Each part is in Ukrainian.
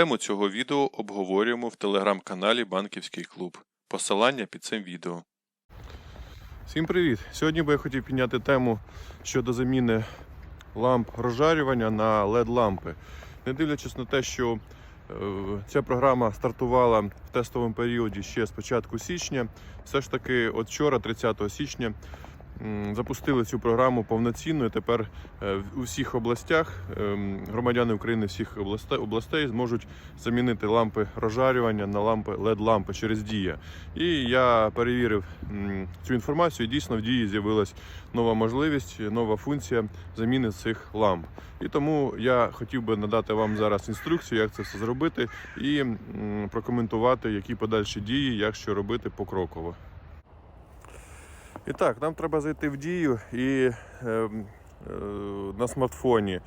Тему цього відео обговорюємо в телеграм-каналі Банківський клуб. Посилання під цим відео. Всім привіт! Сьогодні би я хотів підняти тему щодо заміни ламп розжарювання на LED-лампи. Не дивлячись на те, що е, ця програма стартувала в тестовому періоді ще з початку січня, все ж таки, от вчора, 30 січня, запустили цю програму повноцінно. І тепер е, у всіх областях ем, громадяни України всіх областей, зможуть замінити лампи розжарювання на лампи LED-лампи через Дія. І я перевірив цю інформацію. і Дійсно, в дії з'явилась нова можливість, нова функція заміни цих ламп. І тому я хотів би надати вам зараз інструкцію, як це все зробити, і прокоментувати, які подальші дії, як що робити покроково. І так, нам треба зайти в дію і ем, е, на смартфоні.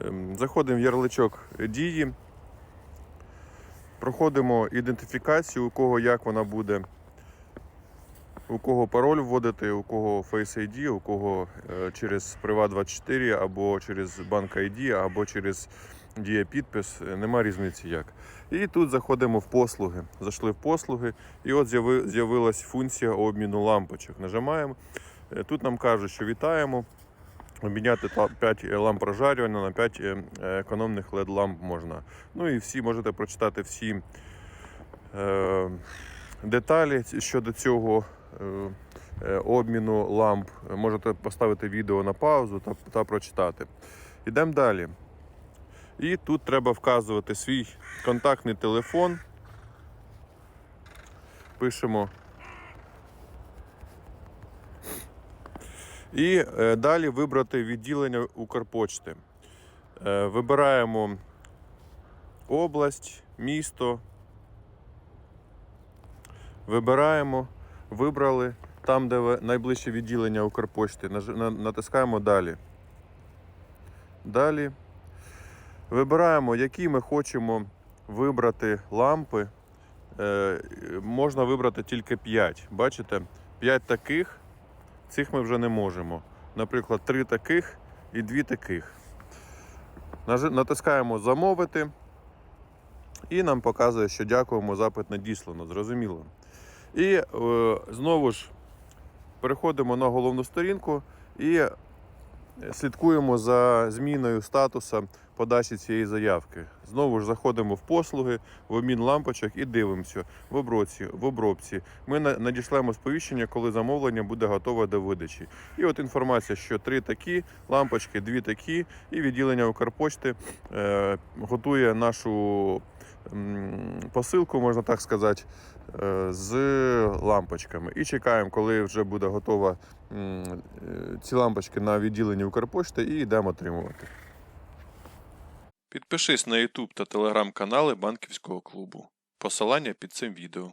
Ем, заходимо в ярличок дії, проходимо ідентифікацію, у кого як вона буде, у кого пароль вводити, у кого Face ID, у кого е, через Privat24 або через Bank ID, або через Дія підпис, е, нема різниці як. І тут заходимо в послуги. Зайшли в послуги, і от з'яви- з'явилась функція обміну лампочок. Нажимаємо. Е, Тут нам кажуть, що вітаємо. Обміняти 5 ламп розжарювання на 5 економних LED ламп можна. Ну і всі можете прочитати всі е, деталі щодо цього е, е, обміну ламп. Можете поставити відео на паузу та, та прочитати. Йдемо далі. І тут треба вказувати свій контактний телефон. Пишемо. І е, далі вибрати відділення Укрпочти. Е, вибираємо область, місто. Вибираємо, вибрали там, де найближче відділення Укрпочти. Натискаємо далі. Далі. Вибираємо, які ми хочемо вибрати лампи. Е, можна вибрати тільки 5. Бачите? 5 таких, цих ми вже не можемо. Наприклад, 3 таких і 2 таких. Натискаємо замовити. І нам показує, що дякуємо, запит надіслано, зрозуміло. І е, знову ж переходимо на головну сторінку і слідкуємо за зміною статусу подачі цієї заявки. Знову ж заходимо в послуги, в обмін лампочок і дивимося в обробці. В обробці. Ми надішлемо сповіщення, коли замовлення буде готове до видачі. І от інформація, що три такі лампочки, дві такі, і відділення Укрпочти е, готує нашу посилку, можна так сказати, е, з лампочками. І чекаємо, коли вже буде готова е, ці лампочки на відділенні Укрпошти і йдемо отримувати. Підпишись на YouTube та телеграм канали Банківського клубу. Посилання під цим відео.